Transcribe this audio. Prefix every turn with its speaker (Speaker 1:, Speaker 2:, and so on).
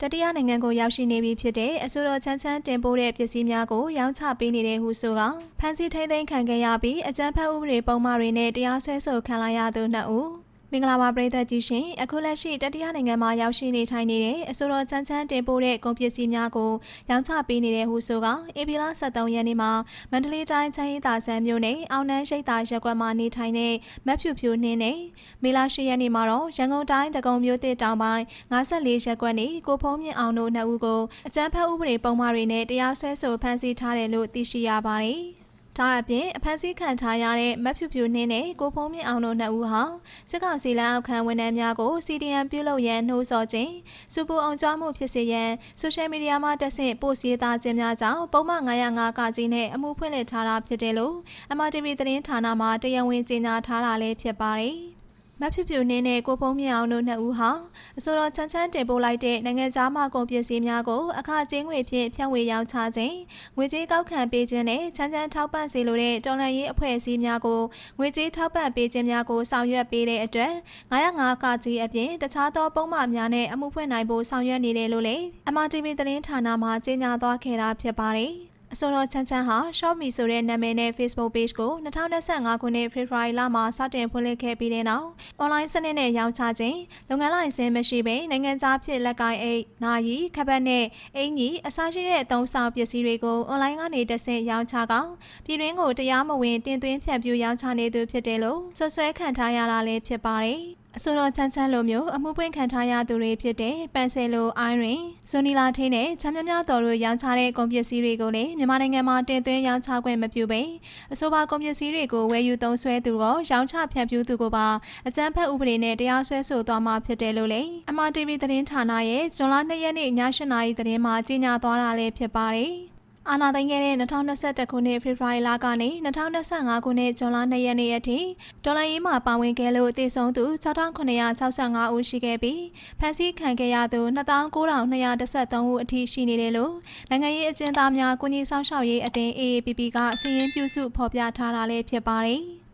Speaker 1: တတိယနိုင်ငံကိုရောက်ရှိနေပြီဖြစ်တဲ့အဆိုတော်ချမ်းချမ်းတင်ပို့တဲ့ပစ္စည်းများကိုရောင်းချပေးနေတဲ့ဟုဆိုကဖမ်းဆီးထိန်းသိမ်းခံခဲ့ရပြီးအကြမ်းဖက်ဥပဒေပုံမှားတွေနဲ့တရားစွဲဆိုခံလိုက်ရသူနှစ်ဦး မင်္ဂလာပါပရိသတ်ကြီးရှင်အခုလက်ရှိတတိယနိုင်ငံမှာရောက်ရှိနေထိုင်နေတဲ့အဆိုတော်ချမ်းချမ်းတင်ပို့တဲ့ကုန်ပစ္စည်းများကိုရောင်းချပေးနေတဲ့ဟုဆိုကဧပြီလ23ရက်နေ့မှာမန္တလေးတိုင်းချမ်းရီသာဆန်မြို့နယ်အောင်နန်းရှိတ်သာရက်ကွက်မှာနေထိုင်တဲ့မက်ဖြူဖြူနှင်းနဲ့မေလာရှိရက်နေ့မှာတော့ရန်ကုန်တိုင်းတကုံမြို့တစ်တောင်ပိုင်း54ရက်ကွက်နေကိုဖုံးမြင့်အောင်တို့နှစ်ဦးကိုအကြမ်းဖက်ဥပဒေပုံမှားတွေနဲ့တရားစွဲဆိုဖမ်းဆီးထားတယ်လို့သိရှိရပါတယ်။ ဒါအပြင်အဖမ်းဆီးခံထားရတဲ့မက်ဖြူဖြူနှင်းနဲ့ကိုဖုံးမြင့်အောင်တို့နှစ်ဦးဟာစစ်ကောင်စီလက်အောက်ခံဝန်ထမ်းများကို CDM ပြုလုပ်ရန်နှိုးဆော်ခြင်းစူပူအောင်ကြွားမှုဖြစ်စေရန်ဆိုရှယ်မီဒီယာမှာတက်ဆင့်ပို့ရေးသားခြင်းများကြောင့်ပုံမှန်905ကကြီးနဲ့အမှုဖွင့်လှစ်ထားတာဖြစ်တယ်လို့ MRTV သတင်းဌာနမှတရားဝင်ကြေညာထားတာလည်းဖြစ်ပါတယ်။ မတ်ဖြူဖြူနှင်းနဲ့ကိုဖုံးမြင့်အောင်တို့နှစ်ဦးဟာအစိုးရချမ်းချမ်းတင်ပို့လိုက်တဲ့နိုင်ငံသားမှကုန်ပစ္စည်းများကိုအခကျင်းငွေဖြင့်ဖြန့်ဝေရောင်းချခြင်းငွေကြေးကောက်ခံပေးခြင်းနဲ့ချမ်းချမ်းထောက်ပံ့စေလိုတဲ့တော်လှန်ရေးအဖွဲ့အစည်းများကိုငွေကြေးထောက်ပံ့ပေးခြင်းများကိုဆောင်ရွက်ပေးတဲ့အတွက်905ကကြီးအပြင်တခြားသောပုံမှန်များနဲ့အမှုဖွင့်နိုင်ဖို့ဆောင်ရွက်နေတယ်လို့လည်း MRTV သတင်းဌာနမှကြေညာသွားခဲ့တာဖြစ်ပါတယ်။ အစောတော်ချမ်းချမ်းဟာ Shopme ဆိုတဲ့နာမည်နဲ့ Facebook Page ကို2025ခုနှစ် February လမှာစတင်ဖွင့်လှစ်ခဲ့ပြီးတဲ့နောက် online စနစ်နဲ့ရောင်းချခြင်းလုပ်ငန်းလိုင်စင်မရှိဘဲနိုင်ငံခြားဖြစ်လက်ကိုင်းအိတ်၊နာရီခပတ်နဲ့အင်ကြီးအစားရှိတဲ့အသုံးဆောင်ပစ္စည်းတွေကို online ကနေတဆင့်ရောင်းချကောင်ပြည်တွင်းကိုတရားမဝင်တင်သွင်းဖြန့်ဖြူးရောင်းချနေသူဖြစ်တယ်လို့ဆွဆွဲခံထားရတာလည်းဖြစ်ပါတယ်။ အဆိုတော်ချမ်းချမ်းလိုမျိုးအမှုပွင့်ခံထားရသူတွေဖြစ်တဲ့ပန်ဆယ်လိုအိုင်းရင်ဇိုနီလာထင်းနဲ့ချမ်းမြမြတော်တို့ရောင်းချတဲ့ကုန်ပစ္စည်းတွေကိုလည်းမြန်မာနိုင်ငံမှာတင်သွင်းရောင်းချခွင့်မပြုဘဲအဆိုပါကုန်ပစ္စည်းတွေကိုဝယ်ယူသုံးစွဲသူကိုရောင်းချဖြန့်ဖြူးသူကိုပါအကြမ်းဖက်ဥပဒေနဲ့တရားစွဲဆိုသွားမှာဖြစ်တယ်လို့လည်း MRTV သတင်းဌာနရဲ့ဇွန်လ2ရက်နေ့ည8:00နာရီသတင်းမှာကြေညာသွားတာလည်းဖြစ်ပါတယ်။ အာဏာသိမ်းခဲ့တဲ့2021ခုနှစ်ဖေဖော်ဝါရီလကနေ2025ခုနှစ်ဇွန်လ2ရက်နေ့အထိဒေါ်လာရေးမှာပါဝင်ခဲ့လို့တည်ဆုံသူ6965ဦးရှိခဲ့ပြီးဖမ်းဆီးခံခဲ့ရသူ2913ဦးအထိရှိနေတယ်လို့နိုင်ငံရေးအကျဉ်းသားများကုညီဆောင်ရှောက်ရေးအသင်း AAPP ကစီရင်ပြုစုဖော်ပြထားတာလည်းဖြစ်ပါတယ်။